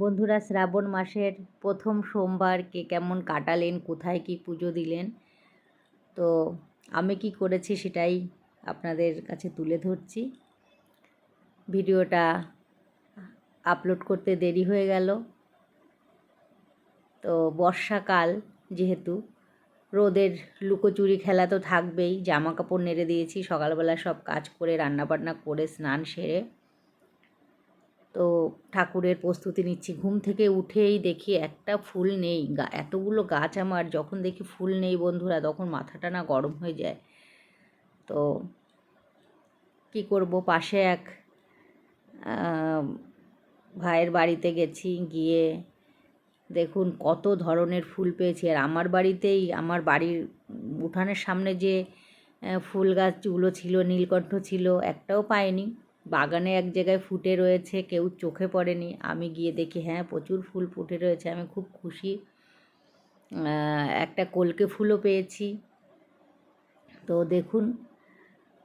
বন্ধুরা, শ্রাবণ মাসের প্রথম সোমবার কে কেমন কাটালেন, কোথায় কি পুজো দিলেন? তো আমি কি করেছি সেটাই আপনাদের কাছে তুলে ধরছি। ভিডিওটা আপলোড করতে দেরি হয়ে গেল। তো বর্ষাকাল যেহেতু, রোদের লুকোচুরি খেলা তো থাকবেই। জামা কাপড় নেড়ে দিয়েছি, সকালবেলা সব কাজ করে, রান্নাবান্না করে, স্নান সেরে তো ঠাকুরের প্রস্তুতি নিচ্ছি। ঘুম থেকে উঠেই দেখি একটা ফুল নেই। এতগুলো গাছ আমার, যখন দেখি ফুল নেই বন্ধুরা, তখন মাথাটা না গরম হয়ে যায়। তো কি করব? পাশে এক ভাইয়ের বাড়িতে গেছি। গিয়ে দেখুন কত ধরনের ফুল পেয়েছি। আর আমার বাড়িতেই, আমার বাড়ির উঠানের সামনে যে ফুল গাছগুলো ছিল, নীলকণ্ঠ ছিল, একটাও পাইনি। বাগানে এক জায়গায় ফুটে রয়েছে, কেউ চোখে পড়েনি। আমি গিয়ে দেখি হ্যাঁ প্রচুর ফুল ফুটে রয়েছে। আমি খুব খুশি। একটা কলকে ফুলও পেয়েছি। তো দেখুন,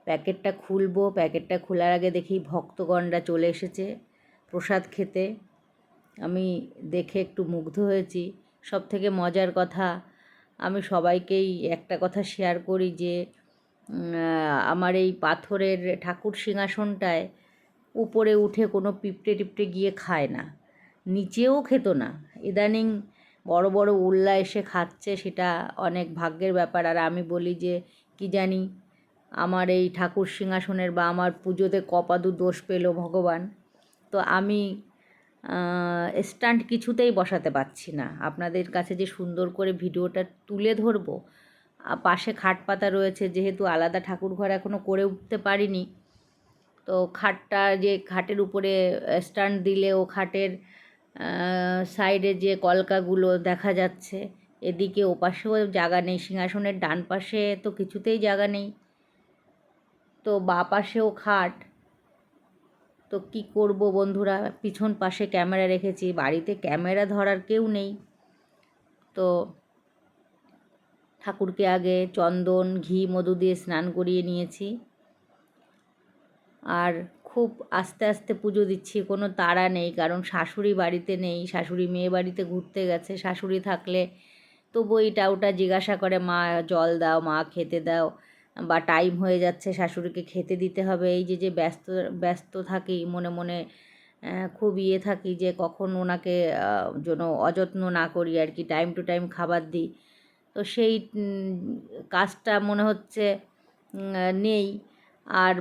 প্যাকেটটা খুলবো। প্যাকেটটা খোলার আগে দেখি ভক্তগণরা চলে এসেছে প্রসাদ খেতে। আমি দেখে একটু মুগ্ধ হয়েছি। সব থেকে মজার কথা, আমি সবাইকেই একটা কথা শেয়ার করি যে আমার এই পাথরের ঠাকুর সিংহাসনটায় উপরে উঠে কোনো পিঁপড়ে টিপড়ে গিয়ে খায় না। নিচেও খেত না। ইদানিং বড় বড় উল্লা এসে খাচ্ছে, সেটা অনেক ভাগ্যের ব্যাপার। আর আমি বলি যে, কি জানি, আমার এই ঠাকুর সিংহাসনের বা আমার পুজোতে কপাদু দোষ পেল ভগবান। তো আমি স্ট্যান্ড কিছুতেই বসাতে পারছি না। আপনাদের কাছে যে সুন্দর করে ভিডিওটা তুলে ধরবো পাশে খাট পাতা রয়েছে, যেহেতু আলাদা ঠাকুর ঘর এখনও করে উঠতে পারিনি তো খাটটা যে খাটের উপরে স্ট্যান্ড দিলে ও খাটের সাইডে যে কলকাগুলো দেখা যাচ্ছে, এদিকে ওপাশেও জায়গা নেই, সিংহাসনের ডান পাশে তো কিছুতেই জায়গা নেই। তো বা পাশেও খাট। তো কি করব বন্ধুরা? পিছন পাশে ক্যামেরা রেখেছি, বাড়িতে ক্যামেরা ধরার কেউ নেই। তো ঠাকুরকে আগে চন্দন, ঘি, মধু দিয়ে স্নান করিয়ে নিয়েছি। আর খুব আস্তে আস্তে পুজো দিচ্ছি, কোনো তাড়া নেই, কারণ শাশুড়ি বাড়িতে নেই, শাশুড়ি মেয়ে বাড়িতে ঘুরতে গেছে, শাশুড়ি থাকলে তবু এইটা ওটা জিজ্ঞাসা করে, মা, জল দাও, মা, খেতে দাও। বা টাইম হয়ে যাচ্ছে, শাশুড়িকে খেতে দিতে হবে, এই যে যে ব্যস্ত ব্যস্ত থাকি, মনে মনে খুব ইয়ে থাকি যে, কখন ওনাকে যেন অযত্ন না করি আর কি টাইম টু টাইম খাবার দিই। তো সেই কাজটা মনে হচ্ছে নেই। আর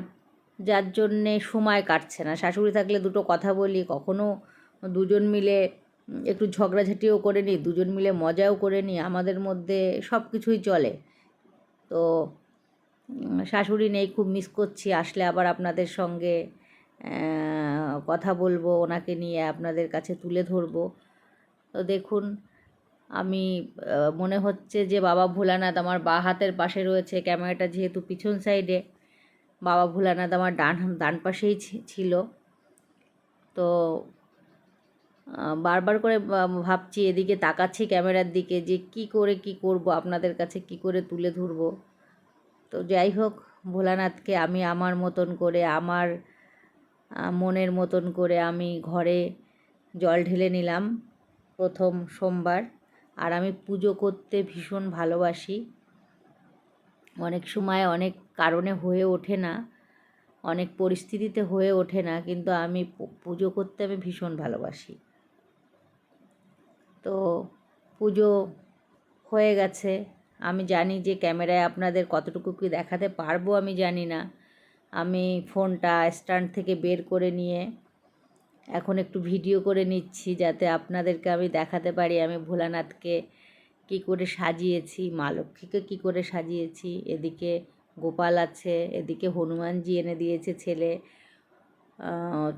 যার জন্যে সময় কাটছে না। শাশুড়ি থাকলে দুটো কথা বলি, কখনো দুজন মিলে একটু ঝগড়াঝাটিও করে নিই দুজন মিলে মজাও করে নিই আমাদের মধ্যে সব কিছুই চলে। তো শাশুড়ি নেই, খুব মিস করছি, আসলে আবার আপনাদের সঙ্গে কথা বলব, ওনাকে নিয়ে আপনাদের কাছে তুলে ধরবো। তো দেখুন, আমি মনে হচ্ছে যে বাবা ভোলানাথ আমার বা হাতের পাশে রয়েছে, ক্যামেরাটা যেহেতু পিছন সাইডে বাবা ভোলানাথ আমার ডান ডান পাশেই ছিল। তো বারবার করে ভাবছি এদিকে তাকাচ্ছি ক্যামেরার দিকে যে কি করে কি করব, আপনাদের কাছে কি করে তুলে ধরবো। তো যাই হোক, ভোলানাথকে আমি আমার মতন করে, আমার মনের মতন করে আমি ঘরে জল ঢেলে নিলাম প্রথম সোমবার। আর আমি পুজো করতে ভীষণ ভালোবাসি। অনেক সময় অনেক কারণে হয়ে ওঠে না, অনেক পরিস্থিতিতে হয়ে ওঠে না, কিন্তু আমি পুজো করতে আমি ভীষণ ভালোবাসি। তো পুজো হয়ে গেছে, আমি জানি যে ক্যামেরায় আপনাদের কতটুকু কি দেখাতে পারব আমি জানি না, আমি ফোনটা স্ট্যান্ড থেকে বের করে নিয়ে এখন একটু ভিডিও করে নিচ্ছি যাতে আপনাদেরকে আমি দেখাতে পারি, আমি ভোলানাথকে কী করে সাজিয়েছি, মা লক্ষ্মীকে কী করে সাজিয়েছি, এদিকে গোপাল আছে, এদিকে হনুমানজি এনে দিয়েছে ছেলে।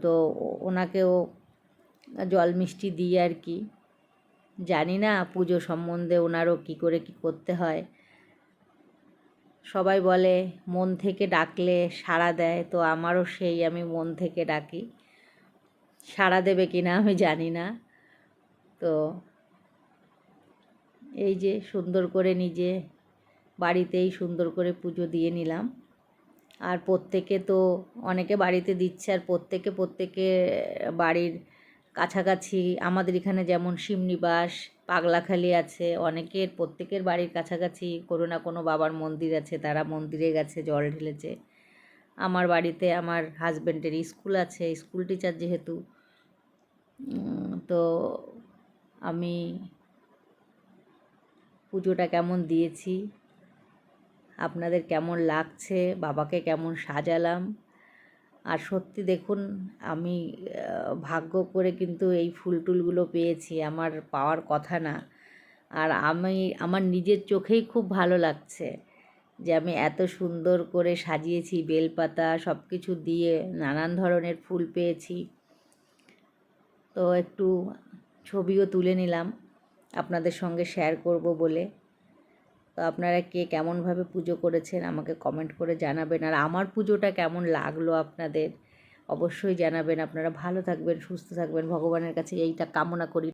তো ওনাকেও জল মিষ্টি দিই আর কি। জানি না পুজো সম্বন্ধে ওনারও কী করে কি করতে হয়। সবাই বলে, মন থেকে ডাকলে সাড়া দেয়, তো আমারও সেই আমি মন থেকে ডাকি। সাড়া দেবে কি না আমি জানি না। তো এই যে সুন্দর করে নিজে বাড়িতেই সুন্দর করে পুজো দিয়ে নিলাম। আর প্রত্যেকে তো অনেকে বাড়িতে দিচ্ছে, আর প্রত্যেকে প্রত্যেকে বাড়ির কাছাকাছি আমাদের এখানে যেমন শিমনিবাস পাগলাখালি আছে, অনেকের প্রত্যেকের বাড়ির কাছাকাছি কোনো না কোনো বাবার মন্দির আছে, তারা মন্দিরে গেছে, জল ঢেলেছে। আমার বাড়িতে আমার হাজব্যান্ডের স্কুল আছে, স্কুল টিচার যেহেতু তো আমি পুজোটা কেমন দিয়েছি, আপনাদের কেমন লাগছে, বাবাকে কেমন সাজালাম। আর সত্যি দেখুন, আমি ভাগ্য করে কিন্তু এই ফুল টুলগুলো পেয়েছি, আমার পাওয়ার কথা না। আর আমি, আমার নিজের চোখেই খুব ভালো লাগছে যে আমি এত সুন্দর করে সাজিয়েছি, বেলপাতা সব কিছু দিয়ে নানান ধরনের ফুল পেয়েছি। তো একটু ছবিও তুলে নিলাম। আপনাদের সঙ্গে শেয়ার করব বলে। তো আপনারা কে কেমনভাবে পুজো করেছেন আমাকে কমেন্ট করে জানাবেন। আর আমার পুজোটা কেমন লাগল আপনাদের অবশ্যই জানাবেন। আপনারা ভালো থাকবেন, সুস্থ থাকবেন। ভগবানের কাছে এইটা কামনা করি।